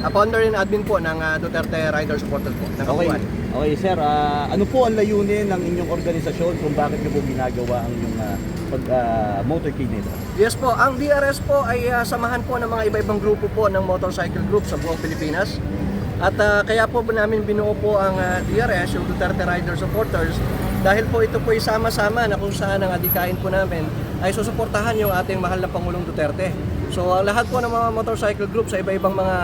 Uh, founder and admin po ng uh, Duterte Rider Supporters po, ng Okay. Okay, sir. ah, ano po ang layunin ng inyong organisasyon kung bakit niyo po ginagawa ang inyong ah, pag ah, motorcade nito? Yes po, ang DRS po ay uh, samahan po ng mga iba-ibang grupo po ng motorcycle group sa buong Pilipinas. At uh, kaya po namin binuo po ang uh, DRS, yung Duterte Rider Supporters, dahil po ito po ay sama-sama na kung saan ang adikain po namin ay susuportahan yung ating mahal na Pangulong Duterte. So uh, lahat po ng mga motorcycle group sa iba-ibang mga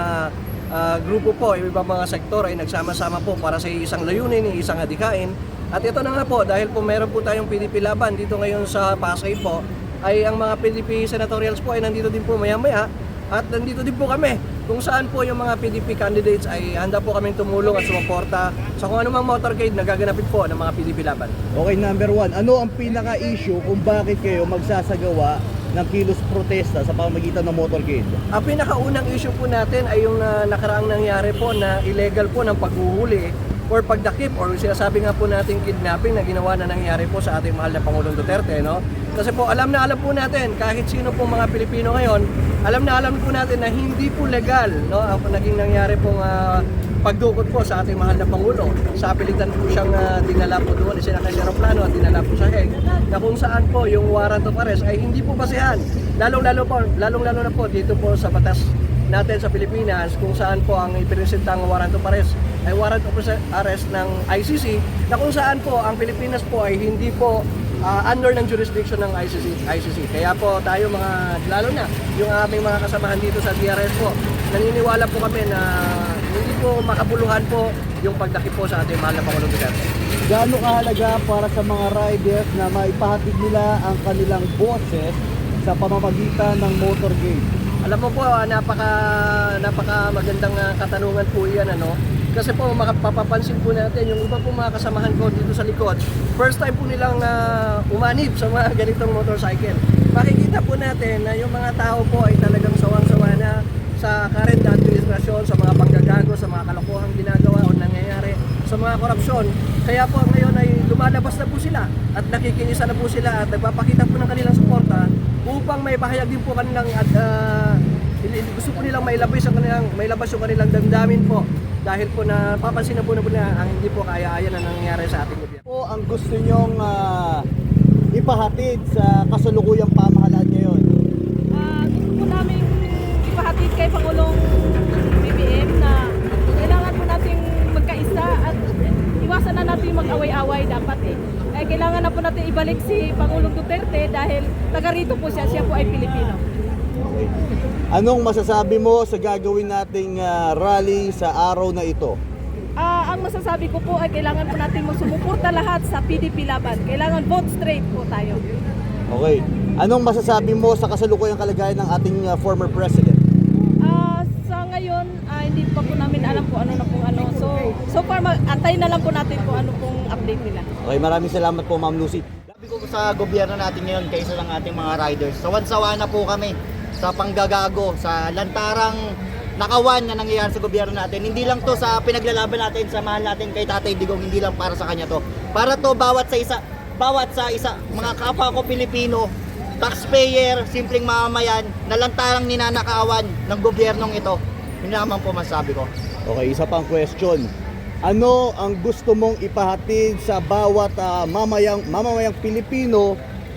uh, grupo po, iba-ibang mga sektor ay nagsama-sama po para sa isang layunin, isang adikain. At ito na nga po, dahil po meron po tayong PDP laban dito ngayon sa Pasay po, ay ang mga PDP senatorials po ay nandito din po maya-maya at nandito din po kami kung saan po yung mga PDP candidates ay handa po kaming tumulong at sumuporta sa kung anumang motorcade na gaganapin po ng mga PDP laban. Okay, number one. Ano ang pinaka-issue kung bakit kayo magsasagawa ng kilos protesta sa pamamagitan ng motorcade? Ang pinakaunang issue po natin ay yung uh, nakaraang nangyari po na illegal po ng paghuhuli or pagdakip or sinasabi nga po natin kidnapping na ginawa na nangyari po sa ating mahal na Pangulong Duterte. No? Kasi po alam na alam po natin kahit sino po mga Pilipino ngayon, alam na alam po natin na hindi po legal no? ang naging nangyari pong ah, pagdukot po sa ating mahal na Pangulo. Sa pilitan po siyang ah, dinala po doon, sinakay sa aeroplano at dinala po sa Hague, na kung saan po yung warrant of arrest ay hindi po basihan. Lalong-lalo po, lalong-lalo na po dito po sa batas natin sa Pilipinas kung saan po ang ipinesentang warrant of arrest ay warrant of arrest ng ICC na kung saan po ang Pilipinas po ay hindi po ah, under ng jurisdiction ng ICC, ICC. Kaya po tayo mga, lalo na yung aming mga kasamahan dito sa DRS po, naniniwala po kami na hindi po makabuluhan po yung pagdakip po sa ating mahal na Pangulong Duterte. Gaano kahalaga para sa mga riders na maipahatid nila ang kanilang boses sa pamamagitan ng motorcade? Alam mo po, ah, napaka napaka magandang ah, katanungan po 'yan ano. Kasi po makapapansin po natin yung iba po mga kasamahan ko dito sa likod, first time po nilang ah, umanib sa mga ganitong motorcycle. Makikita po natin na yung mga tao po ay talagang sawang-sawa na sa current administrasyon, sa mga panggagago, sa mga kalokohang ginagawa o nangyayari sa mga korupsyon. Kaya po ngayon ay lumalabas na po sila at nakikingisa na po sila at nagpapakita po ng kanilang suporta upang may bahayag din po kanilang at hindi- gusto po nilang mailabas ang kanilang mailabas yung kanilang damdamin po dahil po na papansin na po na po na ang hindi po kaya-aya na nangyayari sa ating gobyerno. Po ang gusto nyong ah, ipahatid sa kasalukuyang pamahalaan ngayon? Ah, gusto po namin ipahatid kay Pangulong BBM na kailangan po nating magkaisa at iwasan na natin mag-away-away dapat eh. Eh, kailangan na po natin ibalik si Pangulong Duterte dahil taga rito po siya, siya po ay Pilipino. Anong masasabi mo sa gagawin nating ah, rally sa araw na ito? Ah, ang masasabi ko po ay kailangan po natin sumuporta lahat sa PDP laban. Kailangan vote straight po tayo. Okay. Anong masasabi mo sa kasalukuyang kalagayan ng ating ah, former president? Ah, sa ngayon, ah, hindi pa po namin alam kung ano na pong ano. So, so far, mag- antay na lang po natin kung ano pong update nila. Okay, maraming salamat po Ma'am Lucy. Sabi ko sa gobyerno natin ngayon kaysa ng ating mga riders. Sawan-sawa na po kami sa panggagago, sa lantarang nakawan na nangyayari sa gobyerno natin. Hindi lang to sa pinaglalaban natin sa mahal natin kay Tatay Digong, hindi lang para sa kanya to. Para to bawat sa isa, bawat sa isa, mga kapwa ko Pilipino, taxpayer, simpleng mamamayan, na lantarang ninanakawan ng gobyernong ito. Yun naman po masabi ko. Okay, isa pang question. Ano ang gusto mong ipahatid sa bawat ah, mamayang mamamayang Pilipino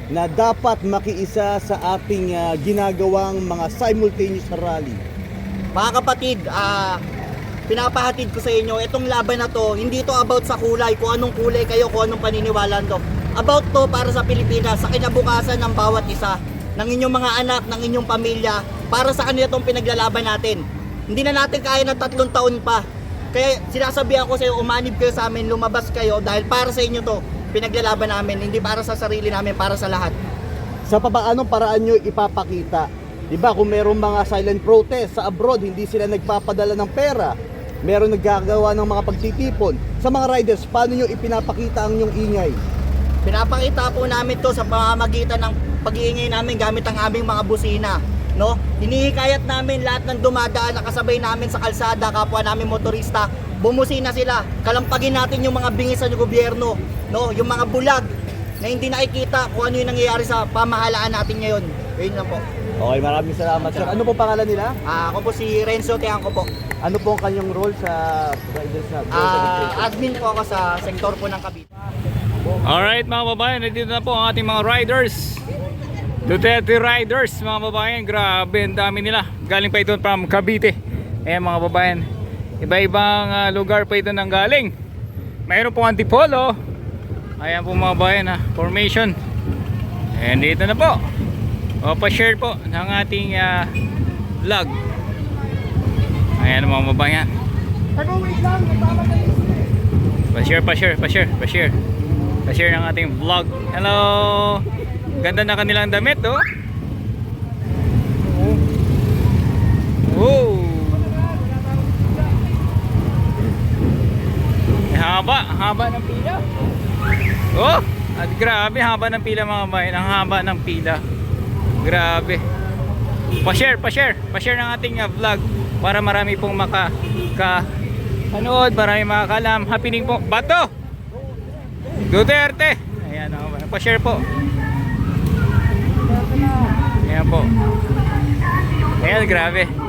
na dapat makiisa sa ating ah, ginagawang mga simultaneous rally? Mga kapatid, ah pinapahatid ko sa inyo, itong laban na to, hindi to about sa kulay, kung anong kulay kayo, kung anong paniniwalaan to. About to para sa Pilipinas, sa kinabukasan ng bawat isa, ng inyong mga anak, ng inyong pamilya, para sa kanila tong pinaglalaban natin. Hindi na natin kaya ng tatlong taon pa. Kaya sinasabihan ko sa iyo, umanib kayo sa amin, lumabas kayo, dahil para sa inyo to, pinaglalaban namin, hindi para sa sarili namin, para sa lahat. Sa papaanong paraan nyo ipapakita? Di ba kung merong mga silent protest sa abroad, hindi sila nagpapadala ng pera. Meron naggagawa ng mga pagtitipon. Sa mga riders, paano nyo ipinapakita ang inyong ingay? Pinapakita po namin to sa pamamagitan ng pag-iingay namin gamit ang aming mga busina. No? Hinihikayat namin lahat ng dumadaan na kasabay namin sa kalsada, kapwa namin motorista, bumusina sila. Kalampagin natin yung mga bingisan ng gobyerno, no? Yung mga bulag na hindi nakikita kung ano yung nangyayari sa pamahalaan natin ngayon. Yun lang po. Okay, maraming salamat sir. Ano po pangalan nila? Ah, ako po si Renzo Tiangco po. Ano po ang kanyang role sa Riders na Ah, admin po ako sa sektor po ng Cavite. Alright mga babayan, nandito na po ang ating mga riders. Duterte Riders mga babayan, grabe ang dami nila. Galing pa ito from Cavite. Ayan mga babayan, iba-ibang ah, lugar pa ito nang galing. Mayroon pong antipolo. Ayan po mga babayan ha, formation. And dito na po. O pa-share po ng ating ah, vlog. Ayan mga babayan. Pa-share, pa-share, pa-share, pa-share. Pa-share ng ating vlog. Hello! Ganda na kanilang damit, oh. Oh. Haba, haba ng pila. Oh, at grabe haba ng pila mga bayan. Ang haba ng pila. Grabe. Pa-share, pa-share, pa-share ng ating uh, vlog para marami pong maka ka panood, marami makakalam. Happening po. Bato! Duterte! Ayan, oh, pa-share po. Ayan po. Grabe.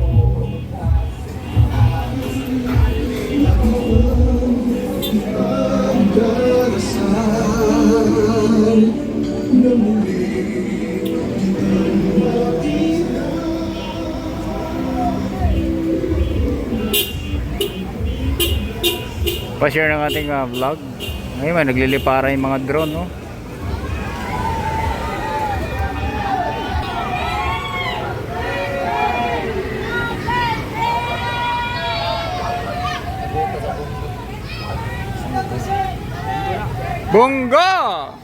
Pa-share ng ating uh, vlog. Ngayon, may naglilipara yung mga drone, no? Bongga!